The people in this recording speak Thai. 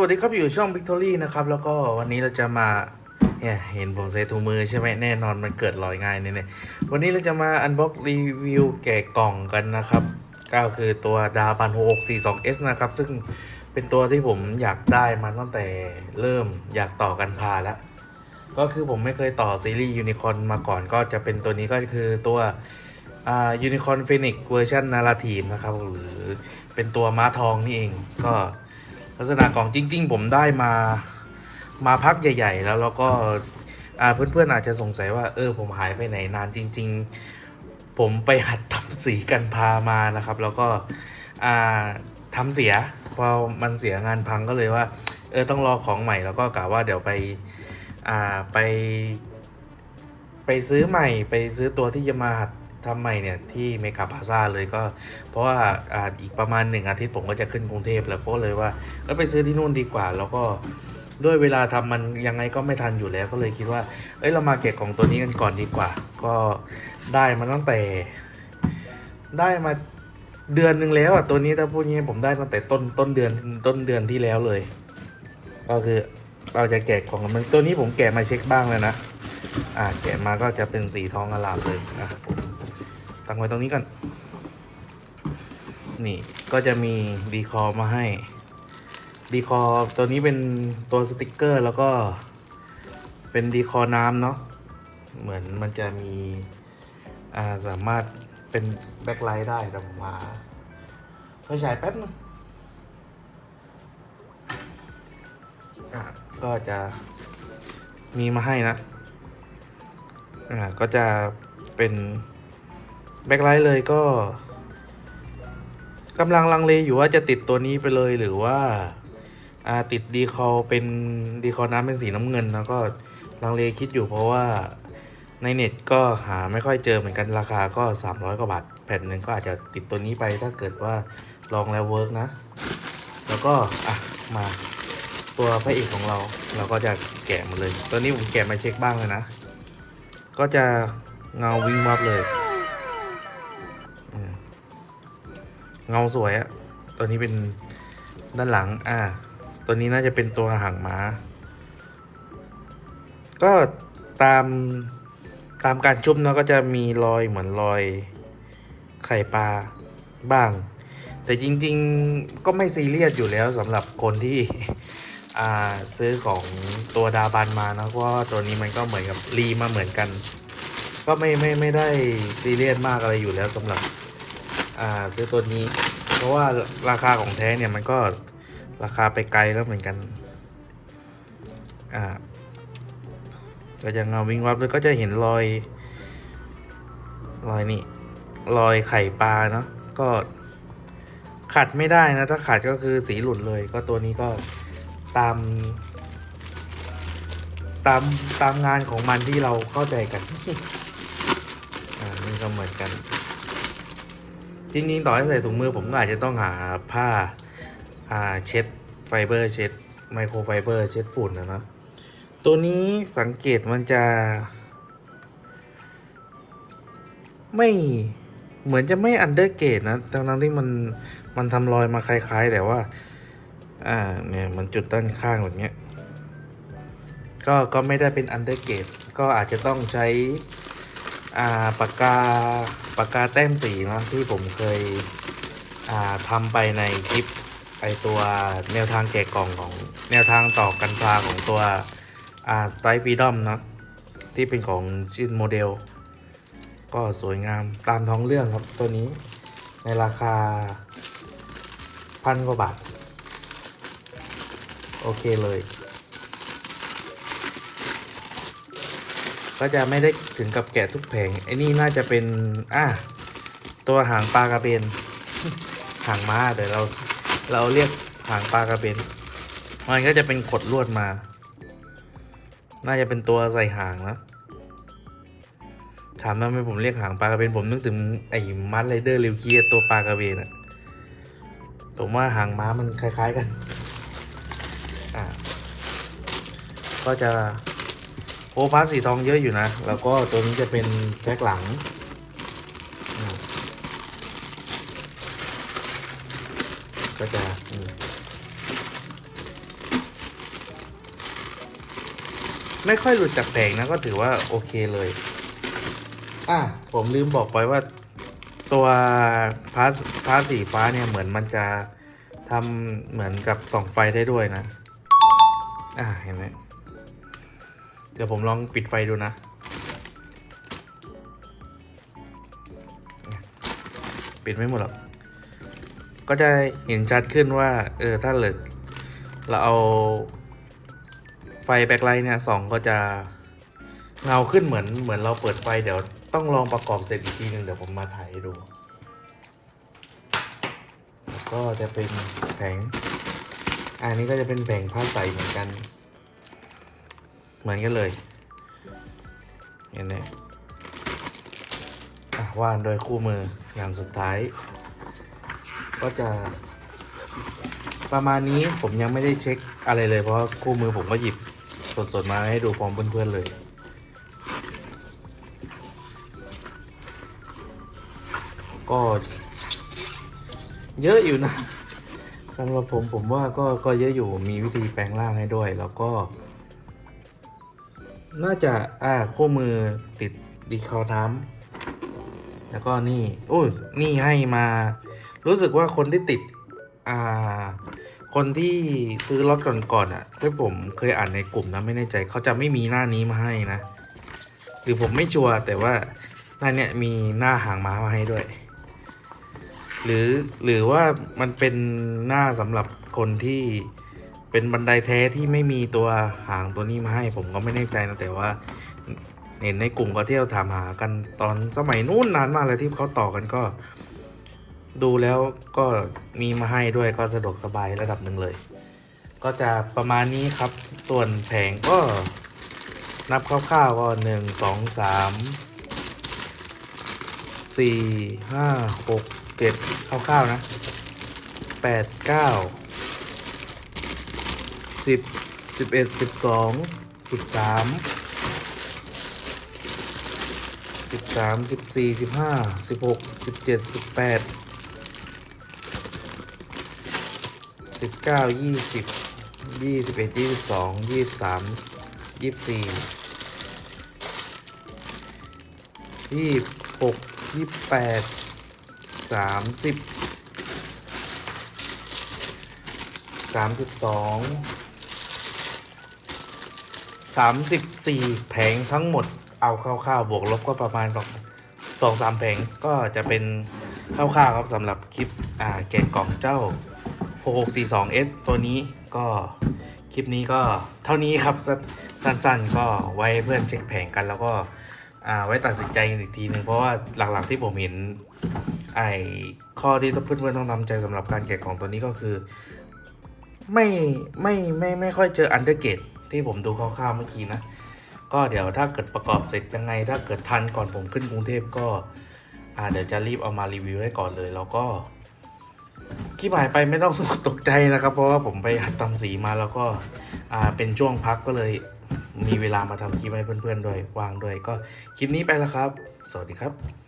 วัสดีครับอยู่ช่อง Victory นะครับ แล้วก็วันนี้เราจะมาเนี่ยเห็นผมใส่ถุงมือใช่ไหมแน่นอนมันเกิดรอยง่ายเนี่ยวันนี้เราจะมาอันบ็อกรีวิวแกะกล่องกันนะครับก็คือตัวดาบัน6642 S นะครับ ซึ่งเป็นตัวที่ผมอยากได้มาตั้งแต่เริ่มอยากต่อกันพาแล้วก็คือผมไม่เคยต่อซีรีส์ยูนิคอนมาก่อนก็จะเป็นตัวนี้ก็คือตัวอ่ายูนิคอนฟินิกเวอร์ชันนาราทีมนะครับหรือเป็นตัวม้าทองนี่เองก็ ลักษณะกล่องจริง ๆ ผมได้มามาพักใหญ่ ๆ แล้วแล้วก็เพื่อนๆอาจจะสงสัยว่า เออ ผมหายไปไหนนานจริง ๆ ผมไปหัดทำสีกันพามานะครับ แล้วก็ทำเสียพอมันเสียงานพังก็เลยว่า เออต้องรอของใหม่แล้วก็กะว่าเดี๋ยวไปอ่าไป ไปซื้อใหม่ไปซื้อตัวที่จะมาหัด ทำใหม่เนี่ยที่เมกาพาซาเลยก็ เพราะว่าอ่าอีกประมาณหนึ่งอาทิตย์ผมก็จะขึ้นกรุงเทพแล้วก็เลยว่าก็ไปซื้อที่นู่นดีกว่า แล้วก็ด้วยเวลาทำมันยังไงก็ไม่ทันอยู่แล้วก็เลยคิดว่า เอ้ยเรามาเก็บของตัวนี้กันก่อนดีกว่า ก็ได้มาตั้งแต่ ได้มาเดือนหนึ่งแล้วอะตัวนี้ถ้าพูดงี้ผมได้ตั้งแต่ต้นต้นเดือนต้นเดือนที่แล้วเลย ก็คือเราจะแกะของมันตัวนี้ผมแกะมาเช็คบ้างแล้วนะ อ่าแกะมาก็จะเป็นสีทองอลามเลยนะครับผม ตั้งไว้ตรงนี้ก่อน นี่ก็จะมีดีคอมาให้ ดีคอตัวนี้เป็นตัวสติกเกอร์ แล้วก็เป็นดีคอน้ำเนาะ เหมือนมันจะมีอ่าสามารถเป็นแบ็คไลท์ได้แต่ผมหาไฟฉายแป๊บนึงก็จะมีมาให้นะ อ่า ก็จะเป็น แบ็คไลท์เลยก็กำลังลังเลอยู่ว่าจะติดตัวนี้ไปเลยหรือว่าอาติดดีคอเป็นดีคอน้ำเป็นสีน้ำเงิน แล้วก็ลังเลคิดอยู่เพราะว่าในเน็ตก็หาไม่ค่อยเจอเหมือนกันราคาก็ 300 กว่าบาท แผ่นหนึ่งก็อาจจะติดตัวนี้ไปถ้าเกิดว่าลองแล้วเวิร์กนะ แล้วก็อะมาตัวพระเอกของเรา เราก็จะแกะมาเลย ตัวนี้ผมแกะมาเช็คบ้างเลยนะ ก็จะเงาวิ่งวับเลย เงาสวยอะตัวนี้เป็นด้านหลัง อ่า ตัวนี้น่าจะเป็นตัวหางม้า ก็ตามตามการชุบเนาะก็จะมีรอยเหมือนรอยไข่ปลาบ้าง แต่จริง ๆก็ไม่ซีเรียสอยู่แล้วสำหรับคนที่อ่าซื้อของตัวดาบันมานะเพราะว่าตัวนี้มันก็เหมือนกับรีมาเหมือนกัน ก็ไม่ไม่ไม่ได้ซีเรียสมากอะไรอยู่แล้วสำหรับ ซื้อตัวนี้ เพราะว่าราคาของแท้เนี่ยมันก็ราคาไปไกลแล้วเหมือนกันอ่าก็จะเงาวิ่งวับเลยก็จะเห็นรอย รอยนี่รอยไข่ปลาเนาะก็ขัดไม่ได้นะ ถ้าขัดก็คือสีหลุดเลย ก็ตัวนี้ก็ตาม ตามตามงานของมันที่เราเข้าใจกัน อ่านี่ก็เหมือนกัน จริงๆ ต่อให้ใส่ถุงมือผมก็อาจจะต้องหาผ้าอ่าเช็ดไฟเบอร์เช็ดไมโครไฟเบอร์เช็ดฝุ่นนะเนอะตัวนี้สังเกตมันจะ ไม่เหมือนจะไม่อันเดอร์เกตนะทั้งๆที่มันมันทำรอยมาคล้าย ๆ แต่ว่า อ่าเนี่ยมันจุดด้านข้างแบบเนี้ยก็ก็ไม่ได้เป็นอันเดอร์เกตก็อาจจะต้องใช้ อ่าปากกา ปากกาแต้มสีนะที่ผมเคยอ่าทำไปในคลิปไอตัวแนวทางแกะกล่องของแนวทางต่อกันพาของตัวสไตล์ฟีดอมนะที่เป็นของชิ้นโมเดล ก็สวยงามตามท้องเรื่องครับตัวนี้ในราคาพันกว่าบาท โอเคเลย ก็จะไม่ได้ถึงกับแกะทุกแผงไอ้นี่น่าจะเป็นอะตัวหางปลากระเบนหางม้าเดี๋ยวเราเราเรียกหางปลากระเบนมันก็จะเป็นขดลวดมา น่าจะเป็นตัวใส่หางนะถามทำไมผมเรียกหางปลากระเบนผมนึกถึงไอ้มัดไรเดอร์ริวเคียตัวปลากระเบนอะผมว่าหางม้ามันคล้าย ๆกัน อ่าก็จะ โอ้ฟ้าสีทองเยอะอยู่นะ แล้วก็ตัวนี้จะเป็นแท็กหลัง ก็จะไม่ค่อยหลุดจากแตงนะก็ถือว่าโอเคเลย อะผมลืมบอกไปว่าตัวพาสพาสสีฟ้าเนี่ยเหมือนมันจะทำเหมือนกับส่องไฟได้ด้วยนะ อ่าเห็นไหม เดี๋ยวผมลองปิดไฟดูนะ ปิดไม่หมดหรอก ก็จะเห็นชัดขึ้นว่า เออ ถ้าเหลือเราเอาไฟแบ็คไลท์เนี่ยสองก็จะเงาขึ้นเหมือนเหมือนเราเปิดไฟเดี๋ยวต้องลองประกอบเสร็จอีกทีหนึ่งเดี๋ยวผมมาถ่ายให้ดู ก็จะเป็นแผง อันนี้ก็จะเป็นแผงผ้าใสเหมือนกัน เหมือนกันเลยเห็นไหมวานโดยคู่มืออย่างสุดท้าย ก็จะ ประมาณนี้ผมยังไม่ได้เช็คอะไรเลย เพราะคู่มือผมก็หยิบสดๆมาให้ดูพร้อมเพื่อนๆเลยก็เยอะอยู่นะสำหรับผมผมว่าก็ก็เยอะอยู่มีวิธีแปลงร่างให้ด้วย แล้วก็ น่าจะอ่าคู่มือติดดีคอน้ำแล้วก็นี่โอ้ยนี่ให้มา รู้สึกว่าคนที่ติด อ่า คนที่ซื้อรถก่อนๆอะที่ผมเคยอ่านในกลุ่มนะไม่แน่ใจ เขาจะไม่มีหน้านี้มาให้นะ หรือผมไม่ชัวร์แต่ว่าหน้าเนี้ยมีหน้าหางม้ามาให้ด้วย หรือหรือว่ามันเป็นหน้าสำหรับคนที่ เป็นบันไดแท้ที่ไม่มีตัวหางตัวนี้มาให้ ผมก็ไม่แน่ใจนะแต่ว่าเห็นในกลุ่มก็เที่ยวถามหากันตอนสมัยนู้นนานมากเลยที่เขาต่อกันก็ ดูแล้วก็มีมาให้ด้วยก็สะดวกสบายระดับหนึ่งเลย ก็จะประมาณนี้ครับ ส่วนแผงก็นับคร่าวๆก็หนึ่งสองสามสี่ห้าหกเจ็ดคร่าวๆนะแปดเก้า สิบสิบเอ็ดสิบสองสิบสามสิบสามสิบสี่สิบห้าสิบหกสิบเจ็ดสิบแปดสิบเก้ายี่สิบยี่สิบเอ็ดยี่สิบสองยี่สิบสามยี่สิบสี่ยี่สิบหกยี่สิบแปดสามสิบสามสิบสอง สามสิบสี่แผงทั้งหมดเอาคร่าวๆบวกลบก็ประมาณสองสองสามแผงก็จะเป็นคร่าวๆครับสำหรับคลิปอ่าแกะกล่องเจ้า 6642S ตัวนี้ก็คลิปนี้ก็เท่านี้ครับสั้นๆ ก็ไว้เพื่อนเช็คแผงกันแล้วก็ไว้ตัดสินใจอีกทีหนึ่งเพราะว่าหลักๆที่ผมเห็นไอ้ข้อที่เพื่อนๆต้องนำใจสำหรับการแกะกล่องตัวนี้ก็คือ ไม่ไม่ไม่ไม่ค่อยเจออันเดอร์เกต ที่ผมดูคร่าวๆเมื่อกี้นะ ก็เดี๋ยวถ้าเกิดประกอบเสร็จยังไง ถ้าเกิดทันก่อนผมขึ้นกรุงเทพก็อ่าเดี๋ยวจะรีบเอามารีวิวให้ก่อนเลยแล้วก็คลิปหายไปไม่ต้องตกใจนะครับ เพราะว่าผมไปหัดทำสีมาแล้วก็อ่าเป็นช่วงพักก็เลยมีเวลามาทำคลิปให้เพื่อนๆด้วยวางด้วยก็คลิปนี้ไปแล้วครับ สวัสดีครับ